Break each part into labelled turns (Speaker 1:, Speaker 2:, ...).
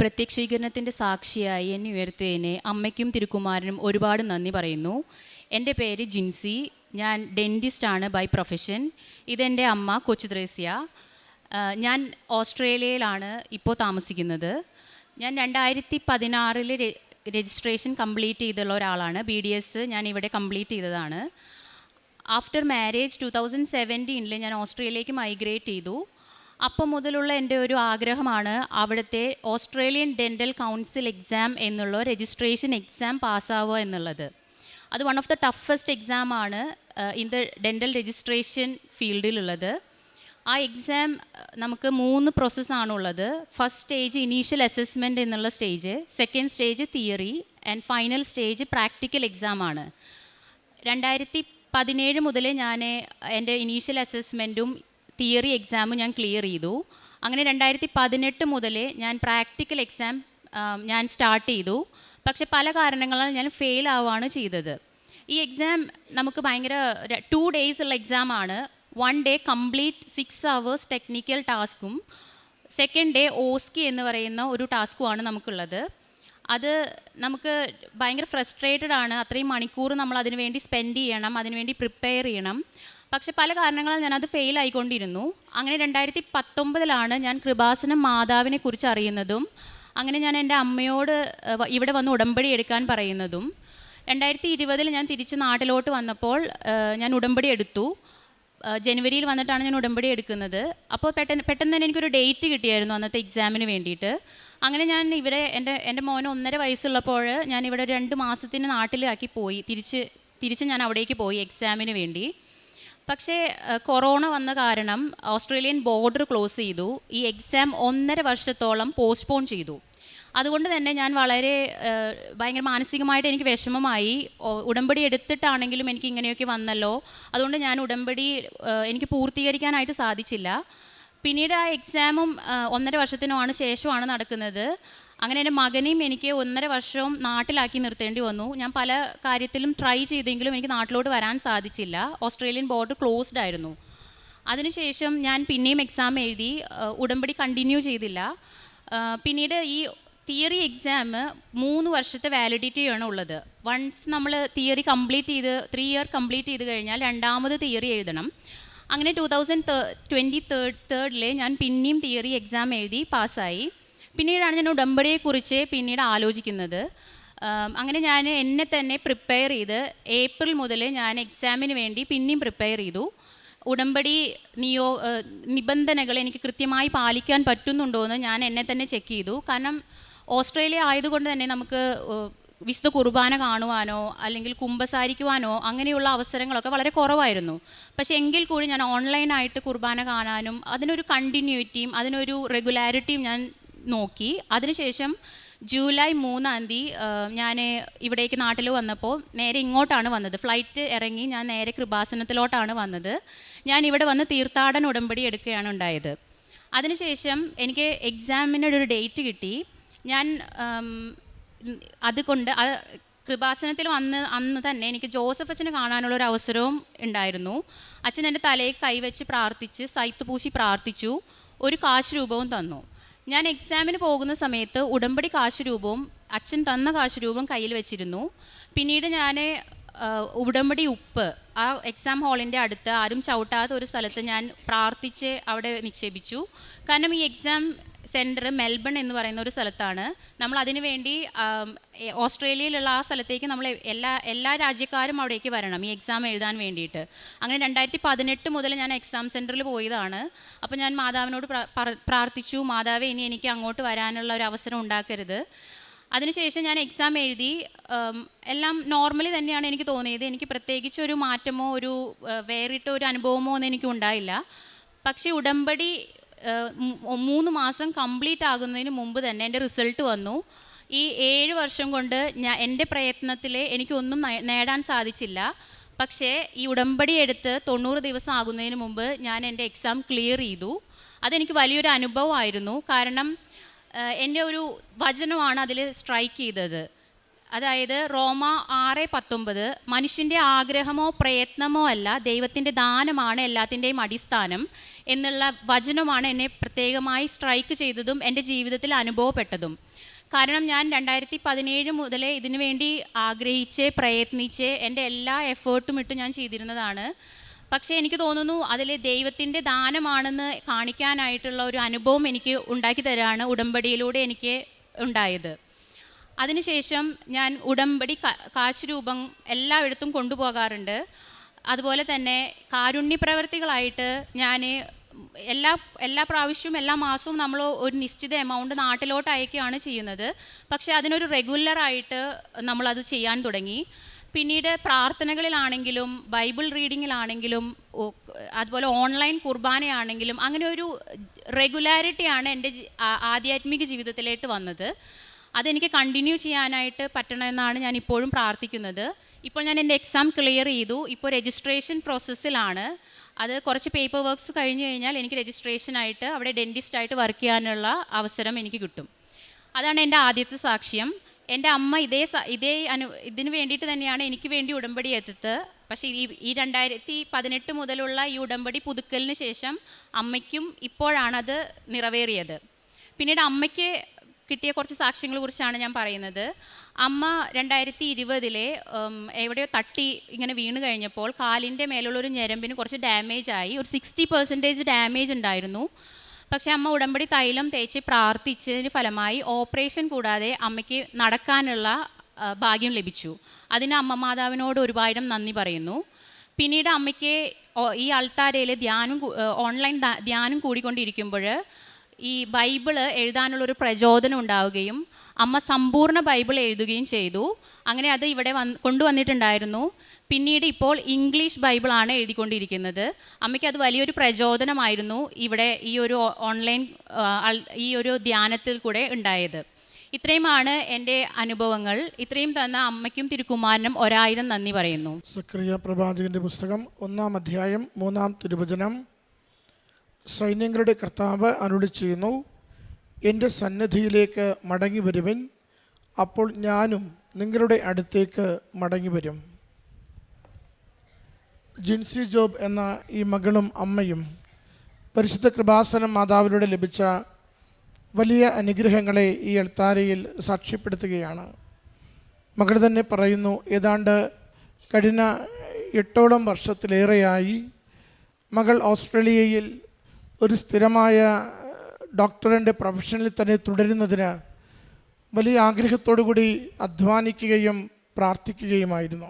Speaker 1: പ്രത്യക്ഷീകരണത്തിന്റെ സാക്ഷിയായി എന്നെ ഉയർത്തിയതിനെ അമ്മയ്ക്കും തിരുക്കുമാരനും ഒരുപാട് നന്ദി പറയുന്നു. എന്റെ പേര് ജിൻസി. ഞാൻ ഡെന്റിസ്റ്റാണ് ബൈ പ്രൊഫഷൻ ഇതെന്റെ അമ്മ കൊച്ചു ത്രേസ്യ. ഞാൻ ഓസ്ട്രേലിയയിലാണ് ഇപ്പോൾ താമസിക്കുന്നത്. ഞാൻ രണ്ടായിരത്തി പതിനാറിൽ രജിസ്ട്രേഷൻ കംപ്ലീറ്റ് ചെയ്തുള്ള ഒരാളാണ്. ബി ഡി എസ് ഞാൻ ഇവിടെ കംപ്ലീറ്റ് ചെയ്തതാണ്. ആഫ്റ്റർ മാരേജ് ടു തൗസൻഡ് സെവന്റീനിൽ ഞാൻ ഓസ്ട്രേലിയയിലേക്ക് മൈഗ്രേറ്റ് ചെയ്തു. അപ്പം മുതലുള്ള എന്റെ ഒരു ആഗ്രഹമാണ് അവിടുത്തെ ഓസ്ട്രേലിയൻ ഡെന്റൽ കൗൺസിൽ എക്സാം എന്നുള്ള രജിസ്ട്രേഷൻ എക്സാം പാസ്സാവുക എന്നുള്ളത്. അത് വൺ ഓഫ് ദ ടഫസ്റ്റ് എക്സാമാണ് ഇൻ ദ ഡെന്റൽ രജിസ്ട്രേഷൻ ഫീൽഡിലുള്ളത് ആ എക്സാം നമുക്ക് മൂന്ന് പ്രോസസ്സാണുള്ളത് ഫസ്റ്റ് സ്റ്റേജ് ഇനീഷ്യൽ അസസ്മെന്റ് എന്നുള്ള stage second stage theory and final stage practical എക്സാമാണ് രണ്ടായിരത്തി പതിനേഴ് മുതൽ ഞാൻ എന്റെ ഇനീഷ്യൽ അസസ്മെന്റും തിയറി എക്സാമും ഞാൻ ക്ലിയർ ചെയ്തു. അങ്ങനെ രണ്ടായിരത്തി പതിനെട്ട് മുതൽ ഞാൻ പ്രാക്ടിക്കൽ എക്സാം ഞാൻ സ്റ്റാർട്ട് ചെയ്തു. പക്ഷെ പല കാരണങ്ങളാൽ ഞാൻ ഫെയിൽ ആവുകയാണ് ചെയ്തത്. ഈ എക്സാം നമുക്ക് ഭയങ്കര ടു ഡേയ്സ് ഉള്ള എക്സാമാണ് one day complete six hours technical ടാസ്കും second day OSCE എന്ന് പറയുന്ന ഒരു ടാസ്കുമാണ് നമുക്കുള്ളത്. അത് നമുക്ക് ഭയങ്കര ഫ്രസ്ട്രേറ്റഡ് ആണ്. അത്രയും മണിക്കൂർ നമ്മൾ അതിനുവേണ്ടി സ്പെൻഡ് ചെയ്യണം. അതിനുവേണ്ടി പ്രിപ്പയർ ചെയ്യണം. പക്ഷെ പല കാരണങ്ങളാൽ ഞാനത് ഫെയിൽ ആയിക്കൊണ്ടിരുന്നു. അങ്ങനെ രണ്ടായിരത്തി പത്തൊമ്പതിലാണ് ഞാൻ കൃപാസനം മാതാവിനെ കുറിച്ച് അറിയുന്നതും അങ്ങനെ ഞാൻ എന്റെ അമ്മയോട് ഇവിടെ വന്ന് ഉടമ്പടി എടുക്കാൻ പറയുന്നതും. രണ്ടായിരത്തി ഇരുപതിൽ ഞാൻ തിരിച്ച് നാട്ടിലോട്ട് വന്നപ്പോൾ ഞാൻ ഉടമ്പടി എടുത്തു. ജനുവരിയിൽ വന്നിട്ടാണ് ഞാൻ ഉടമ്പടി എടുക്കുന്നത്. അപ്പോൾ പെട്ടെന്ന് പെട്ടെന്ന് തന്നെ എനിക്കൊരു ഡേറ്റ് കിട്ടിയായിരുന്നു അന്നത്തെ എക്സാമിന് വേണ്ടിയിട്ട്. അങ്ങനെ ഞാൻ ഇവിടെ എന്റെ എന്റെ മോന് ഒന്നര വയസ്സുള്ളപ്പോൾ ഞാൻ ഇവിടെ രണ്ട് മാസത്തിന് നാട്ടിലാക്കി പോയി. തിരിച്ച് തിരിച്ച് ഞാൻ അവിടേക്ക് പോയി എക്സാമിന് വേണ്ടി. പക്ഷേ കൊറോണ വന്ന കാരണം ഓസ്ട്രേലിയൻ ബോർഡർ ക്ലോസ് ചെയ്തു. ഈ എക്സാം ഒന്നര വർഷത്തോളം പോസ്റ്റ്പോൺ ചെയ്തു. അതുകൊണ്ട് തന്നെ ഞാൻ വളരെ ഭയങ്കര മാനസികമായിട്ട് എനിക്ക് വിഷമമായി. ഉടമ്പടി എടുത്തിട്ടാണെങ്കിലും എനിക്ക് ഇങ്ങനെയൊക്കെ വന്നല്ലോ. അതുകൊണ്ട് ഞാൻ ഉടമ്പടി എനിക്ക് പൂർത്തീകരിക്കാനായിട്ട് സാധിച്ചില്ല. പിന്നീട് ആ എക്സാമും ഒന്നര വർഷത്തിനുമാണ് ശേഷമാണ് നടക്കുന്നത്. അങ്ങനെ എന്റെ മകനെയും എനിക്ക് ഒന്നര വർഷവും നാട്ടിലാക്കി നിർത്തേണ്ടി വന്നു. ഞാൻ പല കാര്യത്തിലും ട്രൈ ചെയ്തെങ്കിലും എനിക്ക് നാട്ടിലോട്ട് വരാൻ സാധിച്ചില്ല. ഓസ്ട്രേലിയൻ ബോർഡർ ക്ലോസ്ഡ് ആയിരുന്നു. അതിനുശേഷം ഞാൻ പിന്നെയും എക്സാം എഴുതി ഉടമ്പടി കണ്ടിന്യൂ ചെയ്തില്ല. പിന്നീട് ഈ തിയറി എക്സാം മൂന്ന് വർഷത്തെ വാലിഡിറ്റിയാണ് ഉള്ളത്. വൺസ് നമ്മൾ തിയറി കംപ്ലീറ്റ് ചെയ്ത് ത്രീ ഇയർ കംപ്ലീറ്റ് ചെയ്ത് കഴിഞ്ഞാൽ രണ്ടാമത് തിയറി എഴുതണം. അങ്ങനെ ടു തൗസൻഡ് ട്വന്റി തേർഡ് തേർഡിൽ ഞാൻ പിന്നെയും തിയറി എക്സാം എഴുതി പാസ്സായി പിന്നീടാണ് ഞാൻ ഉടമ്പടിയെക്കുറിച്ച് പിന്നീട് ആലോചിക്കുന്നത്. അങ്ങനെ ഞാൻ എന്നെ തന്നെ പ്രിപ്പയർ ചെയ്ത് ഏപ്രിൽ മുതൽ ഞാൻ എക്സാമിന് വേണ്ടി പിന്നെയും പ്രിപ്പയർ ചെയ്തു. ഉടമ്പടി നിയോ നിബന്ധനകൾ എനിക്ക് കൃത്യമായി പാലിക്കാൻ പറ്റുന്നുണ്ടോ എന്ന് ഞാൻ എന്നെ തന്നെ ചെക്ക് ചെയ്തു. കാരണം ഓസ്ട്രേലിയ ആയതുകൊണ്ട് തന്നെ നമുക്ക് വിശുദ്ധ കുർബാന കാണുവാനോ അല്ലെങ്കിൽ കുമ്പസാരിക്കുവാനോ അങ്ങനെയുള്ള അവസരങ്ങളൊക്കെ വളരെ കുറവായിരുന്നു. പക്ഷേ എങ്കിൽ കൂടി ഞാൻ ഓൺലൈനായിട്ട് കുർബാന കാണാനും അതിനൊരു കണ്ടിന്യൂറ്റിയും അതിനൊരു റെഗുലാരിറ്റിയും ഞാൻ നോക്കി. അതിനുശേഷം ജൂലൈ മൂന്നാം തീയതി ഞാൻ ഇവിടേക്ക് നാട്ടിൽ വന്നപ്പോൾ നേരെ ഇങ്ങോട്ടാണ് വന്നത്. ഫ്ലൈറ്റ് ഇറങ്ങി ഞാൻ നേരെ കൃപാസനത്തിലോട്ടാണ് വന്നത്. ഞാൻ ഇവിടെ വന്ന് തീർത്ഥാടന ഉടമ്പടി എടുക്കുകയാണ് ഉണ്ടായത്. അതിനുശേഷം എനിക്ക് എക്സാമിനൊരു ഡേറ്റ് കിട്ടി. ഞാൻ അതുകൊണ്ട് അത് കൃപാസനത്തിൽ വന്ന് അന്ന് തന്നെ എനിക്ക് ജോസഫ് അച്ഛനെ കാണാനുള്ള ഒരു അവസരവും ഉണ്ടായിരുന്നു. അച്ഛൻ എന്റെ തലയിൽ കൈവച്ച് പ്രാർത്ഥിച്ച് സൈത്ത് പൂശി പ്രാർത്ഥിച്ചു ഒരു കാശ് രൂപവും തന്നു. ഞാൻ എക്സാമിന് പോകുന്ന സമയത്ത് ഉടമ്പടി കാശ് രൂപവും അച്ഛൻ തന്ന കാശ് രൂപവും കയ്യിൽ വെച്ചിരുന്നു. പിന്നീട് ഞാൻ ഉടമ്പടി ഉപ്പ് ആ എക്സാം ഹാളിന്റെ അടുത്ത് ആരും ചവിട്ടാത്ത ഒരു സ്ഥലത്ത് ഞാൻ പ്രാർത്ഥിച്ച് അവിടെ നിക്ഷേപിച്ചു. കാരണം ഈ എക്സാം സെന്റർ മെൽബൺ എന്ന് പറയുന്ന ഒരു സ്ഥലത്താണ്. നമ്മൾ അതിനുവേണ്ടി ഓസ്ട്രേലിയയിലുള്ള ആ സ്ഥലത്തേക്ക് നമ്മൾ എല്ലാ എല്ലാ രാജ്യക്കാരും അവിടേക്ക് വരണം ഈ എക്സാം എഴുതാൻ വേണ്ടിയിട്ട്. അങ്ങനെ രണ്ടായിരത്തി പതിനെട്ട് മുതൽ ഞാൻ എക്സാം സെന്ററിൽ പോയതാണ്. അപ്പോൾ ഞാൻ മാതാവിനോട് പ്രാർത്ഥിച്ചു മാതാവ് ഇനി എനിക്ക് അങ്ങോട്ട് വരാനുള്ള ഒരു അവസരം ഉണ്ടാക്കരുത്. അതിനുശേഷം ഞാൻ എക്സാം എഴുതി എല്ലാം നോർമലി തന്നെയാണ് എനിക്ക് തോന്നിയത്. എനിക്ക് പ്രത്യേകിച്ച് ഒരു മാറ്റമോ ഒരു വേറിട്ട ഒരു അനുഭവമോ ഒന്നും എനിക്ക് ഉണ്ടായില്ല. പക്ഷേ ഉടമ്പടി മൂന്ന് മാസം കംപ്ലീറ്റ് ആകുന്നതിന് മുമ്പ് തന്നെ എന്റെ റിസൾട്ട് വന്നു. ഈ ഏഴ് വർഷം കൊണ്ട് ഞാൻ എന്റെ പ്രയത്നത്തിൽ എനിക്കൊന്നും നേടാൻ സാധിച്ചില്ല. പക്ഷേ ഈ ഉടമ്പടി എടുത്ത് തൊണ്ണൂറ് ദിവസം ആകുന്നതിന് മുമ്പ് ഞാൻ എന്റെ എക്സാം ക്ലിയർ ചെയ്തു. അതെനിക്ക് വലിയൊരു അനുഭവമായിരുന്നു. കാരണം എന്റെ ഒരു വചനമാണ് അതിൽ സ്ട്രൈക്ക് ചെയ്തത്. അതായത് റോമ ആറ് പത്തൊമ്പത് മനുഷ്യന്റെ ആഗ്രഹമോ പ്രയത്നമോ അല്ല ദൈവത്തിന്റെ ദാനമാണ് എല്ലാത്തിന്റെയും അടിസ്ഥാനം എന്നുള്ള വചനമാണ് എന്നെ പ്രത്യേകമായി സ്ട്രൈക്ക് ചെയ്തതും എന്റെ ജീവിതത്തിൽ അനുഭവപ്പെട്ടതും. കാരണം ഞാൻ രണ്ടായിരത്തി പതിനേഴ് മുതലേ ഇതിനു വേണ്ടി ആഗ്രഹിച്ച് പ്രയത്നിച്ച് എന്റെ എല്ലാ എഫേർട്ടും ഇട്ട് ഞാൻ ചെയ്തിരുന്നതാണ്. പക്ഷേ എനിക്ക് തോന്നുന്നു അതിൽ ദൈവത്തിന്റെ ദാനമാണെന്ന് കാണിക്കാനായിട്ടുള്ള ഒരു അനുഭവം എനിക്ക് ഉണ്ടാക്കി തരാണ് ഉടമ്പടിയിലൂടെ എനിക്ക് ഉണ്ടായത്. അതിനുശേഷം ഞാൻ ഉടമ്പടി കാശ് രൂപം എല്ലായിടത്തും കൊണ്ടുപോകാറുണ്ട്. അതുപോലെ തന്നെ കാരുണ്യ പ്രവർത്തികളായിട്ട് ഞാൻ എല്ലാ എല്ലാ പ്രാവശ്യവും എല്ലാ മാസവും നമ്മൾ ഒരു നിശ്ചിത എമൗണ്ട് നാട്ടിലോട്ട് അയക്കുകയാണ് ചെയ്യുന്നത്. പക്ഷേ അതിനൊരു റെഗുലറായിട്ട് നമ്മളത് ചെയ്യാൻ തുടങ്ങി. പിന്നീട് പ്രാർത്ഥനകളിലാണെങ്കിലും ബൈബിൾ റീഡിങ്ങിലാണെങ്കിലും അതുപോലെ ഓൺലൈൻ കുർബാനയാണെങ്കിലും അങ്ങനെ ഒരു റെഗുലാരിറ്റിയാണ് എന്റെ ആധ്യാത്മിക ജീവിതത്തിലേക്ക് വന്നത്. അതെനിക്ക് കണ്ടിന്യൂ ചെയ്യാനായിട്ട് പറ്റണമെന്നാണ് ഞാൻ ഇപ്പോഴും പ്രാർത്ഥിക്കുന്നത്. ഇപ്പോൾ ഞാൻ എന്റെ എക്സാം ക്ലിയർ ചെയ്തു. ഇപ്പോൾ രജിസ്ട്രേഷൻ പ്രോസസ്സിലാണ് അത് കുറച്ച് പേപ്പർ വർക്ക്സ് കഴിഞ്ഞ് കഴിഞ്ഞാൽ എനിക്ക് രജിസ്ട്രേഷനായിട്ട് അവിടെ ഡെന്റിസ്റ്റായിട്ട് വർക്ക് ചെയ്യാനുള്ള അവസരം എനിക്ക് കിട്ടും. അതാണ് എന്റെ ആദ്യത്തെ സാക്ഷ്യം. എന്റെ അമ്മ ഇതേ ഇതേ അനു ഇതിന് വേണ്ടിയിട്ട് തന്നെയാണ് എനിക്ക് വേണ്ടി ഉടമ്പടി എത്തിയത് പക്ഷേ ഈ ഈ രണ്ടായിരത്തി പതിനെട്ട് മുതലുള്ള ഈ ഉടമ്പടി പുതുക്കലിന് ശേഷം അമ്മയ്ക്കും ഇപ്പോഴാണത് നിറവേറിയത്. പിന്നീട് അമ്മയ്ക്ക് കിട്ടിയ കുറച്ച് സാക്ഷ്യങ്ങളെ കുറിച്ചാണ് ഞാൻ പറയുന്നത്. അമ്മ രണ്ടായിരത്തി ഇരുപതിലെ എവിടെയോ തട്ടി ഇങ്ങനെ വീണ് കഴിഞ്ഞപ്പോൾ കാലിന്റെ മേലുള്ള ഒരു ഞരമ്പിന് കുറച്ച് ഡാമേജ് ആയി. ഒരു സിക്സ്റ്റി പെർസെന്റേജ് ഡാമേജ് ഉണ്ടായിരുന്നു. പക്ഷേ അമ്മ ഉടമ്പടി തൈലം തേച്ച് പ്രാർത്ഥിച്ചതിന് ഫലമായി ഓപ്പറേഷൻ കൂടാതെ അമ്മയ്ക്ക് നടക്കാനുള്ള ഭാഗ്യം ലഭിച്ചു. അതിന് അമ്മ മാതാവിനോട് ഒരുപാട് നന്ദി പറയുന്നു. പിന്നീട് അമ്മയ്ക്ക് ഈ അൾത്താരയിൽ ധ്യാനം ഓൺലൈൻ ധ്യാനം കൂടിക്കൊണ്ടിരിക്കുമ്പോൾ ഈ ബൈബിൾ എഴുതാനുള്ളൊരു പ്രചോദനം ഉണ്ടാവുകയും അമ്മ സമ്പൂർണ ബൈബിൾ എഴുതുകയും ചെയ്തു. അങ്ങനെ അത് ഇവിടെ വന്ന് കൊണ്ടുവന്നിട്ടുണ്ടായിരുന്നു. പിന്നീട് ഇപ്പോൾ ഇംഗ്ലീഷ് ബൈബിളാണ് എഴുതിക്കൊണ്ടിരിക്കുന്നത്. അമ്മയ്ക്ക് അത് വലിയൊരു പ്രചോദനമായിരുന്നു ഇവിടെ ഈ ഒരു ഓൺലൈൻ ഈ ഒരു ധ്യാനത്തിൽ കൂടെ ഉണ്ടായത്. ഇത്രയുമാണ് എന്റെ അനുഭവങ്ങൾ. ഇത്രയും തന്ന അമ്മയ്ക്കും തിരുക്കുമാരനും ഒരായിരം നന്ദി പറയുന്നു.
Speaker 2: സക്രിയ പ്രവാചകന്റെ പുസ്തകം ഒന്നാം അധ്യായം മൂന്നാം തിരുവചനം. സൈന്യങ്ങളുടെ കർത്താവ് അരുളി ചെയ്യുന്നു എന്റെ സന്നദ്ധിയിലേക്ക് മടങ്ങി വരുവിൻ അപ്പോൾ ഞാനും നിങ്ങളുടെ അടുത്തേക്ക് മടങ്ങി വരും ജിൻസി ജോബ് എന്ന ഈ മകളും അമ്മയും പരിശുദ്ധ കൃപാസനം മാതാവിലൂടെ ലഭിച്ച വലിയ അനുഗ്രഹങ്ങളെ ഈ എൽത്താരയിൽ സാക്ഷ്യപ്പെടുത്തുകയാണ്. മകൾ തന്നെ പറയുന്നു ഏതാണ്ട് കഴിഞ്ഞ എട്ടോളം വർഷത്തിലേറെയായി മകൾ ഓസ്ട്രേലിയയിൽ ഒരു സ്ഥിരമായ ഡോക്ടറിന്റെ പ്രൊഫഷനിൽ തന്നെ തുടരുന്നതിന് വലിയ ആഗ്രഹത്തോടു കൂടി അധ്വാനിക്കുകയും പ്രാർത്ഥിക്കുകയുമായിരുന്നു.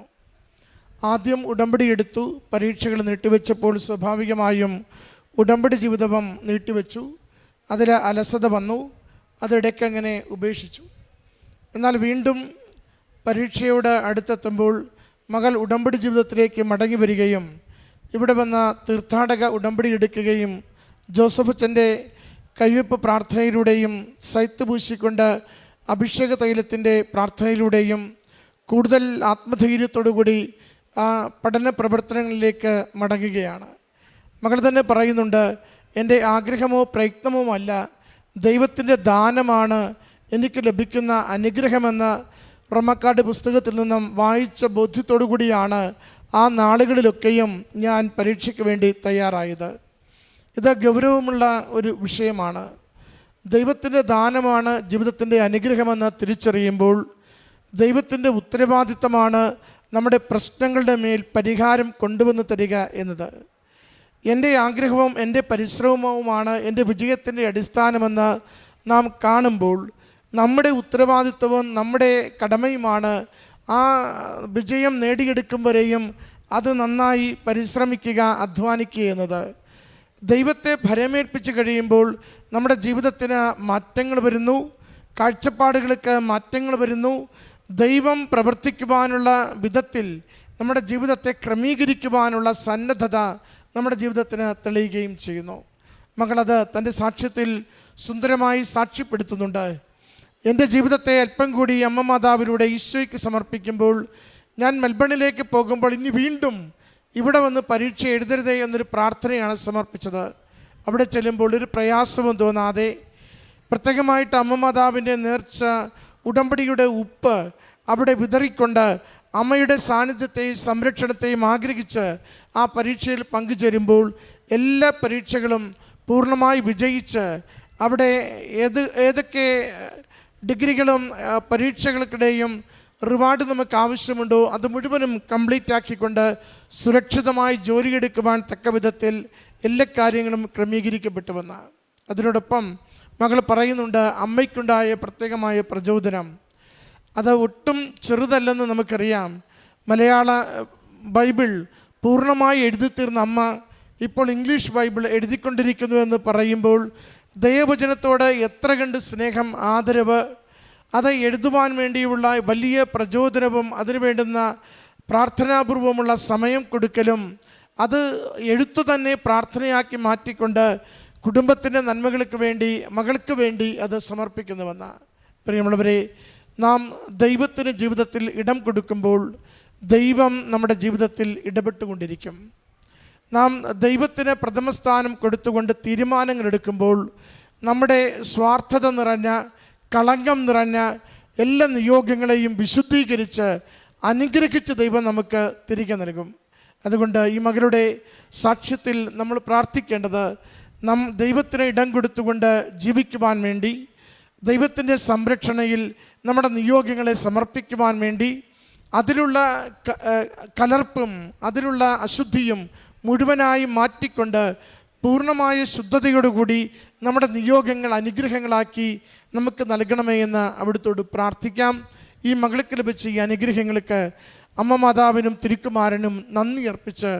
Speaker 2: ആദ്യം ഉടമ്പടി എടുത്തു പരീക്ഷകൾ നീട്ടിവെച്ചപ്പോൾ സ്വാഭാവികമായും ഉടമ്പടി ജീവിതവും നീട്ടിവെച്ചു. അതിൽ അലസത വന്നു അതിടയ്ക്ക് അങ്ങനെ ഉപേക്ഷിച്ചു. എന്നാൽ വീണ്ടും പരീക്ഷയോട് അടുത്തെത്തുമ്പോൾ മകൾ ഉടമ്പടി ജീവിതത്തിലേക്ക് മടങ്ങി വരികയും ഇവിടെ വന്ന തീർത്ഥാടക ഉടമ്പടി എടുക്കുകയും ജോസഫ് അച്ഛന്റെ കൈവെപ്പ് പ്രാർത്ഥനയിലൂടെയും സൈത്ത് പൂശിക്കൊണ്ട് അഭിഷേക തൈലത്തിന്റെ പ്രാർത്ഥനയിലൂടെയും കൂടുതൽ ആത്മധൈര്യത്തോടുകൂടി ആ പഠന പ്രവർത്തനങ്ങളിലേക്ക് മടങ്ങുകയാണ്. മകൾ തന്നെ പറയുന്നുണ്ട് എന്റെ ആഗ്രഹമോ പ്രയത്നമോ അല്ല ദൈവത്തിന്റെ ദാനമാണ് എനിക്ക് ലഭിക്കുന്ന അനുഗ്രഹമെന്ന് റമക്കാട് പുസ്തകത്തിൽ നിന്നും വായിച്ച ബോധ്യത്തോടു കൂടിയാണ് ആ നാളുകളിലൊക്കെയും ഞാൻ പരീക്ഷയ്ക്ക് വേണ്ടി തയ്യാറായത്. ഇത് ഗൗരവമുള്ള ഒരു വിഷയമാണ്. ദൈവത്തിന്റെ ദാനമാണ് ജീവിതത്തിന്റെ അനുഗ്രഹമെന്ന് തിരിച്ചറിയുമ്പോൾ ദൈവത്തിന്റെ ഉത്തരവാദിത്തമാണ് നമ്മുടെ പ്രശ്നങ്ങളുടെ മേൽ പരിഹാരം കൊണ്ടുവന്ന് തരിക എന്നത്. എന്റെ ആഗ്രഹവും എന്റെ പരിശ്രമവുമാണ് എന്റെ വിജയത്തിന്റെ അടിസ്ഥാനമെന്ന് നാം കാണുമ്പോൾ നമ്മുടെ ഉത്തരവാദിത്വവും നമ്മുടെ കടമയുമാണ് ആ വിജയം നേടിയെടുക്കും വരെയും അത് നന്നായി പരിശ്രമിക്കുക അധ്വാനിക്കുക എന്നത്. ദൈവത്തെ ഭരമേൽപ്പിച്ച് കഴിയുമ്പോൾ നമ്മുടെ ജീവിതത്തിന് മാറ്റങ്ങൾ വരുന്നു കാഴ്ചപ്പാടുകൾക്ക് മാറ്റങ്ങൾ വരുന്നു ദൈവം പ്രവർത്തിക്കുവാനുള്ള വിധത്തിൽ നമ്മുടെ ജീവിതത്തെ ക്രമീകരിക്കുവാനുള്ള സന്നദ്ധത നമ്മുടെ ജീവിതത്തിന് തെളിയുകയും ചെയ്യുന്നു. മകളത് തന്റെ സാക്ഷ്യത്തിൽ സുന്ദരമായി സാക്ഷ്യപ്പെടുത്തുന്നുണ്ട്. എന്റെ ജീവിതത്തെ അല്പം കൂടി അമ്മ മാതാവിലൂടെ ഈശോയ്ക്ക് സമർപ്പിക്കുമ്പോൾ ഞാൻ മെൽബണിലേക്ക് പോകുമ്പോൾ ഇനി വീണ്ടും ഇവിടെ വന്ന് പരീക്ഷ എഴുതരുതേ എന്നൊരു പ്രാർത്ഥനയാണ് സമർപ്പിച്ചത്. അവിടെ ചെല്ലുമ്പോൾ ഒരു പ്രയാസവും തോന്നാതെ പ്രത്യേകമായിട്ട് അമ്മ മാതാവിന്റെ നേർച്ച ഉടമ്പടിയുടെ ഉപ്പ് അവിടെ വിതറിക്കൊണ്ട് അമ്മയുടെ സാന്നിധ്യത്തെയും സംരക്ഷണത്തെയും ആഗ്രഹിച്ച് ആ പരീക്ഷയിൽ പങ്കുചേരുമ്പോൾ എല്ലാ പരീക്ഷകളും പൂർണമായി വിജയിച്ച് അവിടെ ഏത് ഏതൊക്കെ ഡിഗ്രികളും പരീക്ഷകൾക്കിടെയും റിവാർഡ് നമുക്ക് ആവശ്യമുണ്ടോ? അത് മുഴുവനും കംപ്ലീറ്റ് ആക്കിക്കൊണ്ട് സുരക്ഷിതമായി ജോലിയെടുക്കുവാൻ തക്ക വിധത്തിൽ എല്ലാ കാര്യങ്ങളും ക്രമീകരിക്കപ്പെട്ടുവെന്ന് അതിനോടൊപ്പം മകൾ പറയുന്നുണ്ട് അമ്മയ്ക്കുണ്ടായ പ്രത്യേകമായ പ്രചോദനം. അത് ഒട്ടും ചെറുതല്ലെന്ന് നമുക്കറിയാം. മലയാള ബൈബിൾ പൂർണമായി എഴുതി തീർന്ന അമ്മ ഇപ്പോൾ ഇംഗ്ലീഷ് ബൈബിൾ എഴുതിക്കൊണ്ടിരിക്കുന്നു എന്ന് പറയുമ്പോൾ ദൈവവചനത്തോട് എത്ര കണ്ട് സ്നേഹം ആദരവ് അത് എഴുതുവാൻ വേണ്ടിയുള്ള വലിയ പ്രചോദനവും അതിനു വേണ്ടുന്ന പ്രാർത്ഥനാപൂർവമുള്ള സമയം കൊടുക്കലും അത് എഴുത്തു തന്നെ പ്രാർത്ഥനയാക്കി മാറ്റിക്കൊണ്ട് കുടുംബത്തിന്റെ നന്മകൾക്ക് വേണ്ടി മകൾക്ക് വേണ്ടി അത് സമർപ്പിക്കുന്നുവെന്ന. പ്രിയമുള്ളവരെ നാം ദൈവത്തിന് ജീവിതത്തിൽ ഇടം കൊടുക്കുമ്പോൾ ദൈവം നമ്മുടെ ജീവിതത്തിൽ ഇടപെട്ടുകൊണ്ടിരിക്കും. നാം ദൈവത്തിന് പ്രഥമ സ്ഥാനം കൊടുത്തുകൊണ്ട് തീരുമാനങ്ങൾ എടുക്കുമ്പോൾ നമ്മുടെ സ്വാർത്ഥത നിറഞ്ഞ കളങ്കം നിറഞ്ഞ എല്ലാ നിയോഗങ്ങളെയും വിശുദ്ധീകരിച്ച് അനുഗ്രഹിച്ച് ദൈവം നമുക്ക് തിരികെ നൽകും. അതുകൊണ്ട് ഈ മകളുടെ സാക്ഷ്യത്തിൽ നമ്മൾ പ്രാർത്ഥിക്കേണ്ടത് നാം ദൈവത്തിന് ഇടം കൊടുത്തുകൊണ്ട് ജീവിക്കുവാൻ വേണ്ടി ദൈവത്തിന്റെ സംരക്ഷണയിൽ നമ്മുടെ നിയോഗങ്ങളെ സമർപ്പിക്കുവാൻ വേണ്ടി അതിലുള്ള കലർപ്പും അതിലുള്ള അശുദ്ധിയും മുഴുവനായി മാറ്റിക്കൊണ്ട് പൂർണമായ ശുദ്ധതയോടുകൂടി നമ്മുടെ നിയോഗങ്ങൾ അനുഗ്രഹങ്ങളാക്കി നമുക്ക് നൽകണമേ എന്ന് അവിടുത്തോട് പ്രാർത്ഥിക്കാം. ഈ മകൾക്ക് ലഭിച്ച ഈ അനുഗ്രഹങ്ങൾക്ക് അമ്മ മാതാവിനും തിരുക്കുമാരനും നന്ദി അർപ്പിച്ച്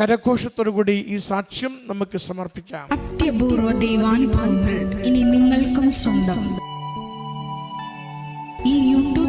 Speaker 2: കരഘോഷത്തോടുകൂടി ഈ സാക്ഷ്യം നമുക്ക് സമർപ്പിക്കാം.
Speaker 3: അത്യപൂർവ ദൈവാനുഭവങ്ങൾ ഇനി നിങ്ങൾക്കും സ്വന്തം. ഈ